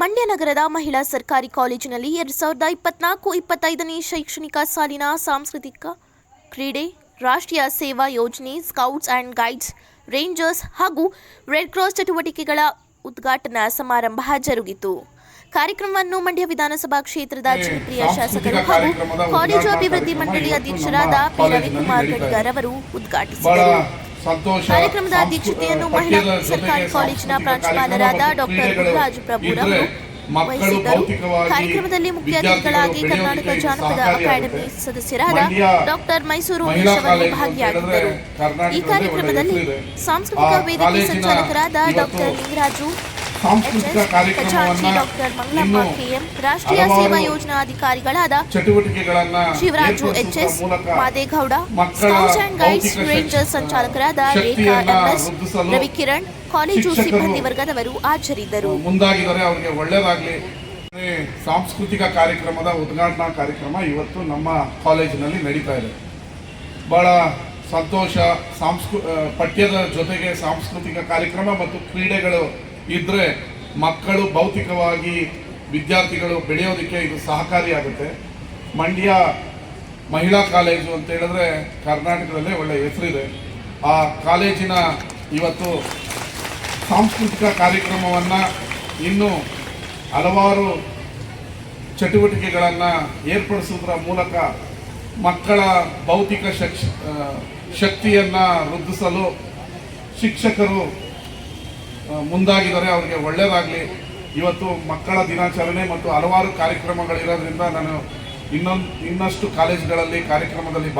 ಮಂಡ್ಯ ನಗರದ ಮಹಿಳಾ ಸರ್ಕಾರಿ ಕಾಲೇಜಿನಲ್ಲಿ ಎರಡು ಸಾವಿರದ ಇಪ್ಪತ್ನಾಲ್ಕು ಇಪ್ಪತ್ತೈದನೇ ಶೈಕ್ಷಣಿಕ ಸಾಲಿನ ಸಾಂಸ್ಕೃತಿಕ ಕ್ರೀಡೆ ರಾಷ್ಟ್ರೀಯ ಸೇವಾ ಯೋಜನೆ ಸ್ಕೌಟ್ಸ್ ಆ್ಯಂಡ್ ಗೈಡ್ಸ್ ರೇಂಜರ್ಸ್ ಹಾಗೂ ರೆಡ್ ಕ್ರಾಸ್ ಚಟುವಟಿಕೆಗಳ ಉದ್ಘಾಟನಾ ಸಮಾರಂಭ ಜರುಗಿತು. ಕಾರ್ಯಕ್ರಮವನ್ನು ಮಂಡ್ಯ ವಿಧಾನಸಭಾ ಕ್ಷೇತ್ರದ ಜನಪ್ರಿಯ ಶಾಸಕರು ಹಾಗೂ ಕಾಲೇಜು ಅಭಿವೃದ್ಧಿ ಮಂಡಳಿ ಅಧ್ಯಕ್ಷರಾದ ಪಿ ರವಿಕುಮಾರ್ ಗಡಿಗಾರ್ ಅವರು ಉದ್ಘಾಟಿಸಿದರು. ಕಾರ್ಯಕ್ರಮದ ಅಧ್ಯಕ್ಷತೆಯನ್ನು ಮಹಿಳಾ ಸರ್ಕಾರಿ ಕಾಲೇಜಿನ ಪ್ರಾಂಶುಪಾಲರಾದ ಡಾಕ್ಟರ್ ಗುರುರಾಜು ಪ್ರಭುರವರು ವಹಿಸಿದ್ದರು. ಕಾರ್ಯಕ್ರಮದಲ್ಲಿ ಮುಖ್ಯ ಅತಿಥಿಗಳಾಗಿ ಕರ್ನಾಟಕ ಜಾನಪದ ಅಕಾಡೆಮಿ ಸದಸ್ಯರಾದ ಡಾಕ್ಟರ್ ಮೈಸೂರು ಮಹಿಳಾ ಉಮೇಶ್ ಅವರು ಕಾಲೇಜು ಅಂತ ಭಾಗಿಯಾಗಿದ್ದರು. ಈ ಕಾರ್ಯಕ್ರಮದಲ್ಲಿ ಸಾಂಸ್ಕೃತಿಕ ವೇದಿಕೆ ಸಂಚಾಲಕರಾದ ಡಾಕ್ಟರ್ ಲಿಂಗರಾಜು ಸಾಂಸ್ಕೃತಿಕ ಕಾರ್ಯಕ್ರಮವನ್ನ ರಾಷ್ಟ್ರೀಯ ಸೇವಾ ಯೋಜನಾ ಅಧಿಕಾರಿಗಳಾದ ಚಟುವಟಿಕೆಗಳನ್ನ Shivaraju H S Madegowda scouts and guides ಭೌತಿಕ rangers ಸಂಚಾಲಕರಾದ Rekha M S Ravikiran college ಸಿಬ್ಬಂದಿ ವರ್ಗದವರು ಹಾಜರಿದ್ದರು. ಮುಂದಾಗಿದ್ದಾರೆ ಅವರಿಗೆ ಒಳ್ಳೆಯದಾಗಲಿ ಸಾಂಸ್ಕೃತಿಕ ಕಾರ್ಯಕ್ರಮದ ಉದ್ಘಾಟನಾ ಕಾರ್ಯಕ್ರಮ ಇವತ್ತು ನಮ್ಮ ಕಾಲೇಜಿನಲ್ಲಿ ನಡೀತಾ ಇದೆ. ಬಹಳ ಸಂತೋಷ ಸಾಂಸ್ಕೃ ಪಠ್ಯದ ಜೊತೆಗೆ ಸಾಂಸ್ಕೃತಿಕ ಕಾರ್ಯಕ್ರಮ ಮತ್ತು ಕ್ರೀಡೆಗಳು ಇದ್ದರೆ ಮಕ್ಕಳು ಭೌತಿಕವಾಗಿ ವಿದ್ಯಾರ್ಥಿಗಳು ಬೆಳೆಯೋದಕ್ಕೆ ಇದು ಸಹಕಾರಿಯಾಗುತ್ತೆ. ಮಂಡ್ಯ ಮಹಿಳಾ ಕಾಲೇಜು ಅಂತ ಹೇಳಿದ್ರೆ ಕರ್ನಾಟಕದಲ್ಲೇ ಒಳ್ಳೆಯ ಹೆಸರಿದೆ. ಆ ಕಾಲೇಜಿನ ಇವತ್ತು ಸಾಂಸ್ಕೃತಿಕ ಕಾರ್ಯಕ್ರಮವನ್ನು ಇನ್ನೂ ಹಲವಾರು ಚಟುವಟಿಕೆಗಳನ್ನು ಏರ್ಪಡಿಸೋದ್ರ ಮೂಲಕ ಮಕ್ಕಳ ಭೌತಿಕ ಶಕ್ತಿಯನ್ನು ವೃದ್ಧಿಸಲು ಶಿಕ್ಷಕರು ಮುಂದಾಗಿದ್ದಾರೆ. ಅವರಿಗೆ ಒಳ್ಳೆಯದಾಗಲಿ ಇವತ್ತು ಮಕ್ಕಳ ದಿನಾಚರಣೆ ಮತ್ತು ಹಲವಾರು ಕಾರ್ಯಕ್ರಮಗಳಿರೋದ್ರಿಂದ ನಾನು ಇನ್ನೊಂದು ಇನ್ನಷ್ಟು ಕಾಲೇಜುಗಳಲ್ಲಿ ಕಾರ್ಯಕ್ರಮದಲ್ಲಿ